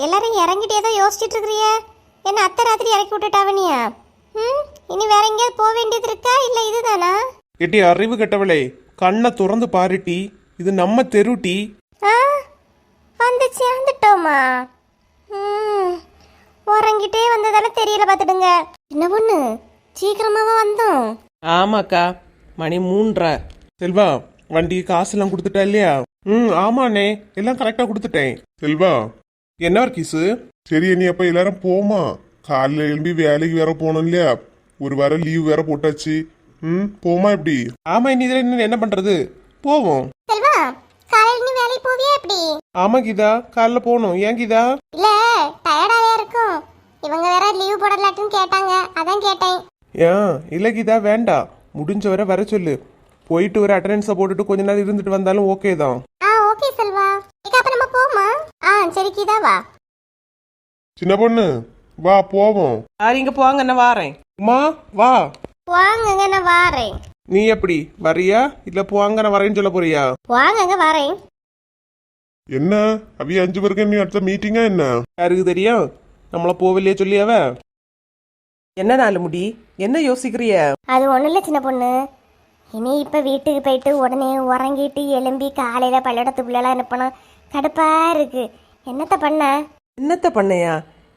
எல்லாரும் இறங்கிட்டு ஏதோ யோசிச்சுட்டு இருக்கிறிய. என்ன அத்தை ராத்திரி இறக்கி விட்டுட்டாவனியா ம்? இனி வேற எங்கேயாவது போக வேண்டியது இருக்கா? இல்லை இதுதானா? எட்டி அறிவு கெட்டவளே கண்ணை திறந்து பாருட்டி இது நம்ம தெருட்டி ஆ? வந்து சேர்ந்துட்டோமா ம். உறங்கிட்டே வந்ததால தெரியல பார்த்துடுங்க. என்ன பொண்ணு? சீக்கிரமாவா வந்தோம்? ஆமாக்கா மணி மூன்றரை. செல்வா வண்டி காசுலாம் கொடுத்துட்டா இல்லையா? ம் ஆமாண்ணே எல்லாம் கரெக்டா கொடுத்துட்டேன். செல்வா. என்ன வர்க்கீஸு சரி நீ அப்ப எல்லாரும் போமா காலைல எழும்பி வேலைக்கு வேற போனோம் இல்லையா? ஒரு வாரம் லீவ் வேற போட்டாச்சு. ம் போமா எப்படி? ஆமா இனி இதுல இன்னும் என்ன பண்றது? போவோம். செல்வா காலையில் நீ வேலைக்கு போவியா எப்படி? ஆமா கீதா. காலைல போகணும். ஏன் கீதா? இல்ல டயர்டாவே இருக்கும். இவங்க வேற லீவ் போடலாட்டுன்னு கேட்டாங்க. அதான் கேட்டேன். ஏன்? இல்ல கீதா வேண்டாம் முடிஞ்ச வரை வர சொல்லு. போயிட்டு ஒரு அட்டண்டன்ஸை போட்டுட்டு கொஞ்ச நேரம் இருந்துட்டு வந்தாலும் ஓகே தான். ஆ ஓகே செல்வா. சரி கீதா வா. சின்ன பொண்ணு வா போவோம். சரிங்க போங்க நான் வாரேன். உமா வா. வாங்கங்க நான் வாரேன். நீ எப்படி வரியா? இல்ல போவாங்க நான் வரேன்னு சொல்ல போறியா? வாங்கங்க வாரேன். என்ன? அவிய அஞ்சு பேருக்கு நீ அடுத்த மீட்டிங்கா என்ன? யாருக்கு தெரியும்? நம்மள போவில்லையே சொல்லியாவ. என்ன நாலு முடி? என்ன யோசிக்கிறிய? அது ஒன்றும் இல்லை சின்ன பொண்ணு. இனி இப்போ வீட்டுக்கு போயிட்டு உடனே உறங்கிட்டு எலும்பி காலையில் பள்ளிடத்து பிள்ளைலாம் அனுப்பணும் கடுப்பாக இருக்கு. என்னத்த பண்ண? என்னத்த பண்ணையா?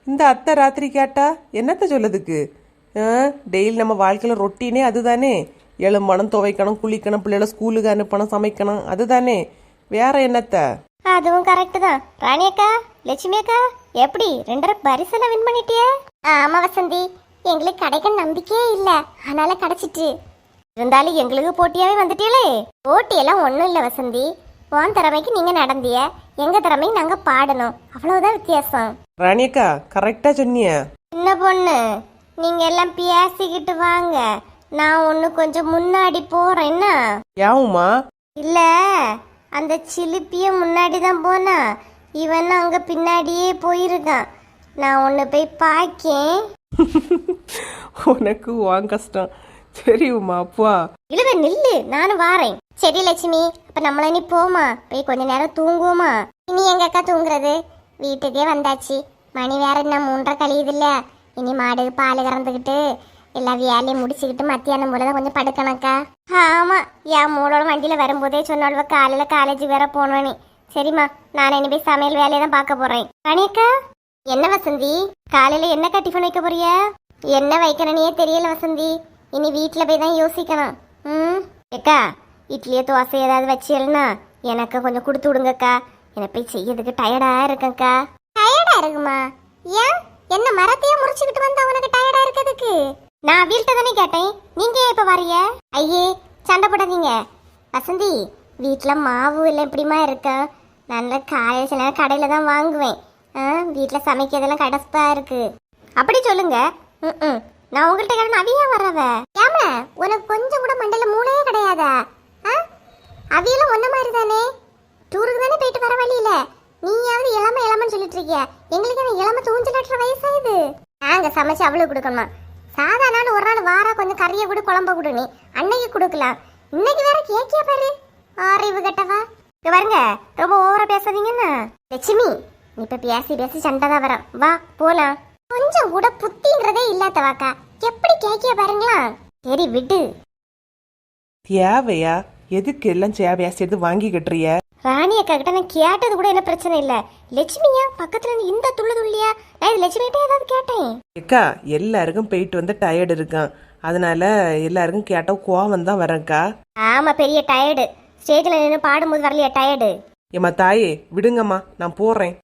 இந்த அத்தை ராத்திரி கேட்டா என்னத்த சொல்லதுக்கு? டெய்லி நம்ம வாழ்க்கையில ரொட்டீனே அதுதானே. எழும்பணும் துவைக்கணும் குளிக்கணும் பிள்ளைகளை ஸ்கூலுக்கு அனுப்பணும் சமைக்கணும் அதுதானே. வேற என்னத்த? அதுவும் கரெக்டு தான். ராணி அக்கா லட்சுமி அக்கா எப்படி ரெண்டரை பரிசெல்லாம் வின் பண்ணிட்டியே? ஆமா வசந்தி எங்களுக்கு கிடைக்க நம்பிக்கையே இல்ல. அதனால கிடைச்சிட்டு. இருந்தாலும் எங்களுக்கு போட்டியாவே வந்துட்டீங்களே போட்டியெல்லாம் ஒன்றும் இல்லை வசந்தி. உன் திறமைக்கு நீங்க நடந்திய எங்க திறமைக்கு நாங்க பாடணும். அவ்வளவுதான் வித்தியாசம். ராணியக்கா கரெக்டா சொன்னிய. என்ன பொண்ணு நீங்க எல்லாம் பேசிக்கிட்டு வாங்க. நான் ஒன்று கொஞ்சம் முன்னாடி போறேன். என்ன? யாவுமா இல்ல அந்த சிலிப்பிய முன்னாடி தான் போனா. இவன் அங்க பின்னாடியே போயிருக்கான். நான் ஒன்று போய் பார்க்கேன் உனக்கு வாங்க கஷ்டம். சரி உமா அப்பா இழுவ நில்லு. நானும் வாரேன். சரி லட்சுமி. அப்ப நம்மள நீ போமா? போய் கொஞ்ச நேரம் தூங்குவோமா? இனி எங்க அக்கா தூங்குறது? வீட்டுக்கே வந்தாச்சு. மணி வேற என்ன மூன்றரை கழியுது இல்ல இனி மாடு பால் கறந்துக்கிட்டு எல்லா வேலையும் முடிச்சுக்கிட்டு மத்தியானம் போல தான் கொஞ்சம் படுக்கணக்கா ஆமா என் மூளோட வண்டியில வரும்போதே சொன்னோட காலையில காலேஜ் வேற போனோன்னு சரிம்மா நான் இனி போய் சமையல் வேலையை தான் பார்க்க போறேன். கணியக்கா என்ன வசந்தி? காலையில என்னக்கா டிஃபன் வைக்க போறிய? என்ன வைக்கணும்னே தெரியல வசந்தி. இனி வீட்டில் போய் தான் யோசிக்கணும். ம்? ஏக்கா இட்லியோ தோசை ஏதாவது வச்சிருந்தா எனக்கு கொஞ்சம் கொடுத்து விடுங்கக்கா. எனக்கு போய் செய்யறதுக்கு டயர்டா இருக்கேன்க்கா. டயர்டா இருக்குமா? ஏன்? என்ன மரத்தையே முறிச்சுக்கிட்டு வந்தா உனக்கு டயர்டா இருக்கிறதுக்கு? நான் வீட்டில் தானே கேட்டேன். நீங்க ஏன் இப்ப வரிய ஐயே சண்டை போடாதீங்க. வசந்தி வீட்டில் மாவு இல்லை எப்படிமா இருக்கா? காலையில் சில நேரம் கடையில் தான் வாங்குவேன். ஆ வீட்டில் சமைக்கிறதெல்லாம் கடப்பா இருக்கு. அப்படி சொல்லுங்க. ம் நான் உங்கள்கிட்ட கேட்டேன் அவியா வரவ ஏம உனக்கு கொஞ்சம் கூட மண்டையில மூளையே கிடையாதா? அவியெல்லாம் ஒன்ன மாதிரி தானே டூருக்கு தானே போயிட்டு வர வழியில? நீயாவது இளம இளமன்னு சொல்லிட்டு இருக்கிய? எங்களுக்கு என்ன இளம தூஞ்சலற்ற வயசாயுது நாங்க சமைச்சு அவ்வளவு கொடுக்கணுமா? சாதாரண ஒரு நாள் வாரா கொஞ்சம் கறியை கொடு குழம்ப கொடு நீ. அன்னைக்கு கொடுக்கலாம். இன்னைக்கு வேற கேக்கிய பாரு? அறிவு கட்டவா? இங்க பாருங்க ரொம்ப ஓவரா பேசாதீங்கன்னு லட்சுமி நீ இப்ப பேசி பேசி சண்டை தான் வர வா போலாம். கொஞ்சம் கூட புத்தின்றதே இல்லாதவாக்கா எப்படி கேக்கிய பாருங்களா சரி விடு. தேவையா? எதுக்கு எல்லாம் சேவையா சேர்த்து வாங்கி கட்டுறிய ராணி அக்கா கிட்ட நான் கேட்டது கூட என்ன பிரச்சனை இல்ல. லட்சுமியா பக்கத்துல இருந்து இந்த துள்ளு துள்ளியா? நான் இது லட்சுமி கிட்ட ஏதாவது கேட்டேன். ஏக்கா எல்லாருக்கும் போயிட்டு வந்து டயர்டு இருக்கான். அதனால எல்லாருக்கும் கேட்டா கோவம் தான் வரேன்க்கா ஆமா பெரிய டயர்டு ஸ்டேஜ்ல நின்று பாடும்போது வரலையா டயர்டு ஏம்மா தாயே விடுங்கம்மா நான் போறேன்.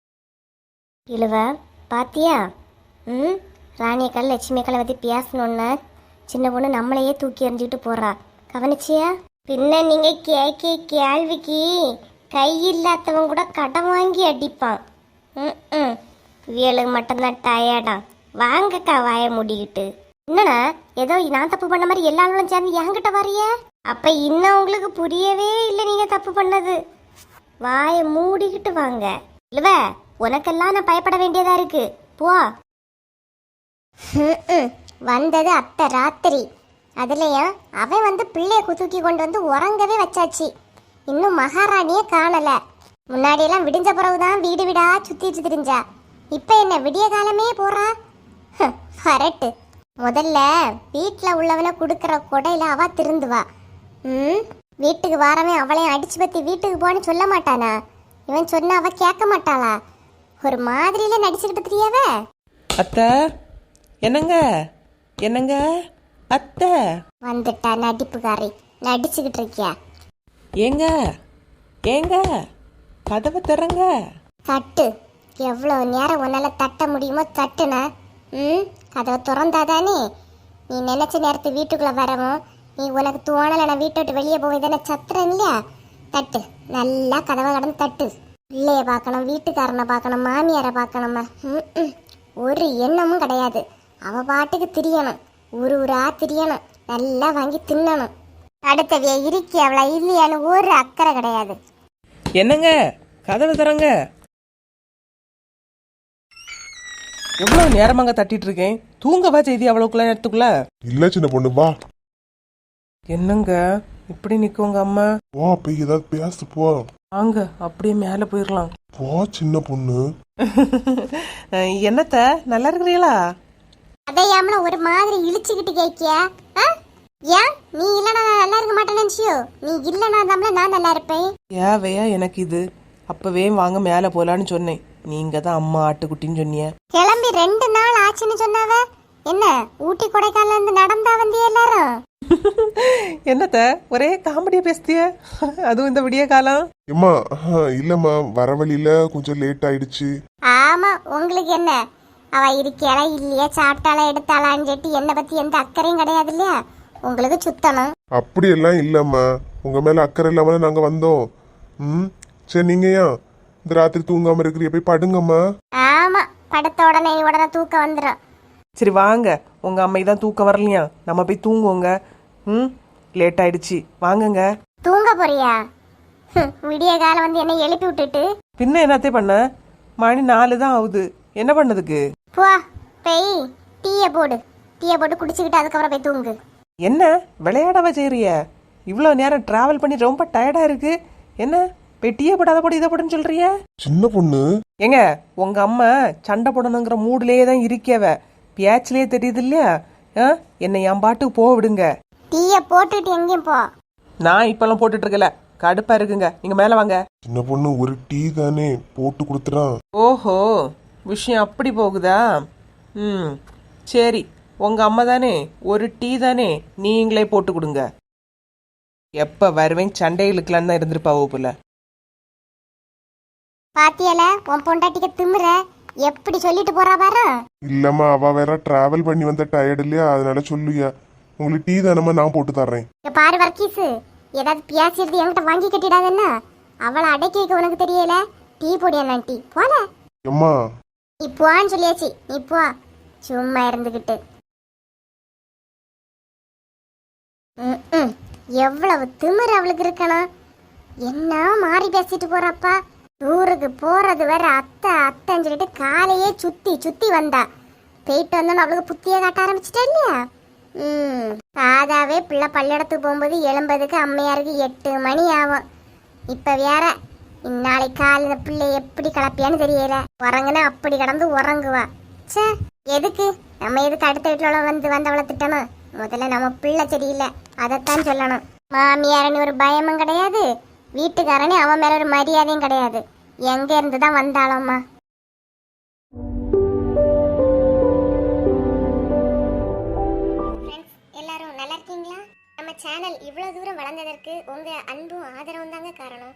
இழுவ பாத்தியா? ம்? ராணி அக்கா லட்சுமி அக்காளை பத்தி பேசணும்னா சின்ன பொண்ணு நம்மளையே தூக்கி எறிஞ்சிட்டு போறா. கவனிச்சியா? பின்ன நீங்க கேக்கே கேள்விக்கு கை இல்லாதவன் கூட கடன் வாங்கி அடிப்பான். ம் ம். மட்டும்தான் டயர்டா வாங்கக்கா வாய மூடிக்கிட்டு. என்னடா ஏதோ நான் தப்பு பண்ண மாதிரி எல்லா எல்லாரும் சேர்ந்து என்கிட்ட வரைய அப்ப இன்னும் உங்களுக்கு புரியவே இல்லை நீங்க தப்பு பண்ணது. வாயை மூடிக்கிட்டு வாங்க. இல்லவ உனக்கெல்லாம் நான் பயப்பட வேண்டியதா இருக்கு. போ. வந்தது அத்தை ராத்திரி. அதுலயும் அவன் வந்து பிள்ளைய குத்துக்கி கொண்டு வந்து உறங்கவே வச்சாச்சு. இன்னும் மகாராணியே காணல. முன்னாடியெல்லாம் விடிஞ்ச பிறகுதான் வீடு வீடா சுத்திட்டு திரிஞ்சா இப்ப என்ன விடிய காலமே போறா? ஹ், வரட்டு. முதல்ல வீட்டில் உள்ளவனை கொடுக்குற கொடையில அவ திருந்துவா. ம் வீட்டுக்கு வாரமே அவளையும் அடிச்சு பத்தி வீட்டுக்கு போன்னு சொல்ல மாட்டானா? இவன் சொன்ன அவ கேட்க மாட்டாளா? ஒரு மாதிரியில நடிச்சுக்கிட்டு தெரியாவ அத்த என்னங்க? என்னங்க? அத்தை. வந்துட்டா நடிப்புக்காரி. நடிச்சுக்கிட்டு இருக்கியா? ஏங்க? ஏங்க? கதவை திறங்க. தட்டு. எவ்வளோ நேரம் உன்னால தட்ட முடியுமோ தட்டுன. ம்? கதவை திறந்தாதானே நீ நினைச்ச நேரத்து வீட்டுக்குள்ள வரவும் நீ உனக்கு தோணலை நான் வீட்டை விட்டு வெளியே போய் தானே சத்துறேன் இல்லையா? தட்டு. நல்லா கதவை கடந்து தட்டு. பிள்ளைய பார்க்கணும் வீட்டுக்காரனை பார்க்கணும் மாமியாரை பார்க்கணுமா. ம், ம். ஒரு எண்ணமும் கிடையாது. அவ பாட்டுக்கு திரியணும். ஊரு ஊரா திரியணும் நல்லா வாங்கி தின்னணும். அடுத்தவிய இருக்கி அவளை இல்லையான்னு ஒரு அக்கறை கிடையாது. என்னங்க? கதவை திறங்க. எவ்வளவு நேரமாங்க தட்டிட்டு இருக்கேன் தூங்கவா செய்தி அவ்வளவுக்குள்ள நேரத்துக்குள்ள? இல்ல சின்ன பொண்ணு வா. என்னங்க? இப்படி நிக்கோங்க அம்மா. வா போய் ஏதாவது பேசு போ. வாங்க அப்படியே மேல போயிடலாம் வா சின்ன பொண்ணு. என்னத்த? நல்லா இருக்கிறீங்களா? அதையாமல ஒரு மாதிரி இழிச்சுக்கிட்டு கேக்கியா? ஆ? ஏன்? நீ இல்லனா நான் நல்லா இருக்க மாட்டேன்னு நினைச்சியோ? நீ இல்லனா தான் நான் நல்லா இருப்பேன். ஏவையா எனக்கு இது? அப்பவே வாங்க மேல போலான்னு சொன்னேன். நீங்க தான் அம்மா ஆட்டுக்குட்டின்னு சொன்னீங்க கிளம்பி ரெண்டு நாள் ஆச்சுன்னு சொன்னாவ? என்ன ஊட்டி கொடைக்கானல இருந்து நடந்தா வந்தியா எல்லாரும்? என்னத்த ஒரே காமெடியா பேசுதிய? அதுவும் இந்த விடிய காலம்? ஆஹ், இல்லம்மா வர வழியில கொஞ்சம் லேட் ஆயிடுச்சு. ஆமா உங்களுக்கு என்ன? அவ இருக்கியாளா இல்லையா? சாப்பிட்டாளா எடுத்தாளான்னு சொல்லிட்டு என்னை பத்தி எந்த அக்கறையும் கிடையாது இல்லையா? உங்களுக்கு சுத்தணும் அப்படியெல்லாம் இல்லம்மா. உங்க மேல அக்கறை இல்லாம தான் நாங்க வந்தோம். ம்? சரி நீங்க ஏன் இந்த ராத்திரி தூங்காம இருக்கிறீ போய் படுங்கம்மா. ஆமா படுத்த உடனே உடனே தூக்கம் வந்துடும் சரி வாங்க. உங்க அம்மை தான் தூக்கம் வரலையா? நம்ம போய் தூங்குவோங்க. ம்? லேட் ஆயிடுச்சு. வாங்கங்க. தூங்க போறியா? ஹம், விடிய காலம் வந்து என்ன எழுப்பி விட்டுட்டு. பின்ன என்னத்தே பண்ண? மணி நாலு தான் ஆகுது. என்ன பண்ணதுக்கு? போ போய் டீயை போடு. டீயை போட்டு குடிச்சுக்கிட்டு அதுக்கப்புறம் போய் தூங்கு. என்ன? விளையாடவா செய்றிய இவ்வளோ நேரம் டிராவல் பண்ணி ரொம்ப டயர்டா இருக்கு. என்ன? போய் டீயை போட்டு அதை போட்டு இதை போடுன்னு சொல்றிய சின்ன பொண்ணு. ஏங்க உங்க அம்மா சண்டை போடணுங்கிற மூட்லயே தான் இருக்கவ. பேச்சிலேயே தெரியுது இல்லையா? ஆ? என்னை என் பாட்டுக்கு போக விடுங்க. டீயை போட்டுட்டு எங்கேயும் போ. நான் இப்பெல்லாம் போட்டுட்டு இருக்கல. கடுப்பா இருக்குங்க. நீங்க மேல வாங்க. சின்ன பொண்ணு ஒரு டீ தானே போட்டு கொடுத்துறான். ஓஹோ. விஷயம் அப்படி போகுதா? ம் சரி. உங்க அம்மா தானே ஒரு டீ தானே நீங்களே போட்டு கொடுங்க. எப்ப வருவேன் சண்டைகளுக்கெல்லாம் தான் இருந்திருப்பாவோ போல. பாத்தியால உன் பொண்டாட்டிக்கு திமிர எப்படி சொல்லிட்டு போறா பாரு. இல்லம்மா அவ வேற டிராவல் பண்ணி வந்த டயர்டு இல்லையா? அதனால சொல்லுயா. உங்களுக்கு டீ தானம்மா நான் போட்டு தர்றேன். இங்க பாரு வர்க்கீஸு ஏதாவது பேசிடுது என்கிட்ட வாங்கி கட்டிடாதுன்னா அவளை அடக்கி வைக்க உனக்கு தெரியல? டீ போடியா டீ போல. எம்மா நீ சொல்லியாச்சு. நீ போ. சும்மா இருந்துக்கிட்டு எவ்வளவு திமிர் அவளுக்கு இருக்கணும் என்ன மாறி பேசிட்டு போறப்பா? ஊருக்கு போறது வேற அத்தை அத்தைன்னு சொல்லிட்டு காலையே சுத்தி சுத்தி வந்தா. போயிட்டு வந்தோன்னு அவளுக்கு புத்திய காட்ட ஆரம்பிச்சிட்டா இல்லையா? ம். சாதாவே பிள்ளை பள்ளியிடத்துக்கு போகும்போது எழும்பதுக்கு அம்மையாருக்கு எட்டு மணி ஆகும். இப்போ வேற நாளைக்கு காலை இந்த பிள்ளை எப்படி கலப்பியான்னு தெரியல. உறங்குனா அப்படி கிடந்து உறங்குவா. ச்சே எதுக்கு? நம்ம எதுக்கு அடுத்த வீட்டுல வந்து வந்தவளை திட்டணும்? முதல்ல நம்ம பிள்ளை சரியில்லை. அதைத்தான் சொல்லணும். மாமியாரன்னு ஒரு பயமும் கிடையாது. வீட்டுக்காரனே அவன் மேல ஒரு மரியாதையும் கிடையாது. எங்க இருந்து தான் எல்லாரும் நல்லா இருக்கீங்களா? நம்ம சேனல் இவ்வளவு தூரம் வளர்ந்ததற்கு உங்க அன்பும் ஆதரவும் தாங்க காரணம்.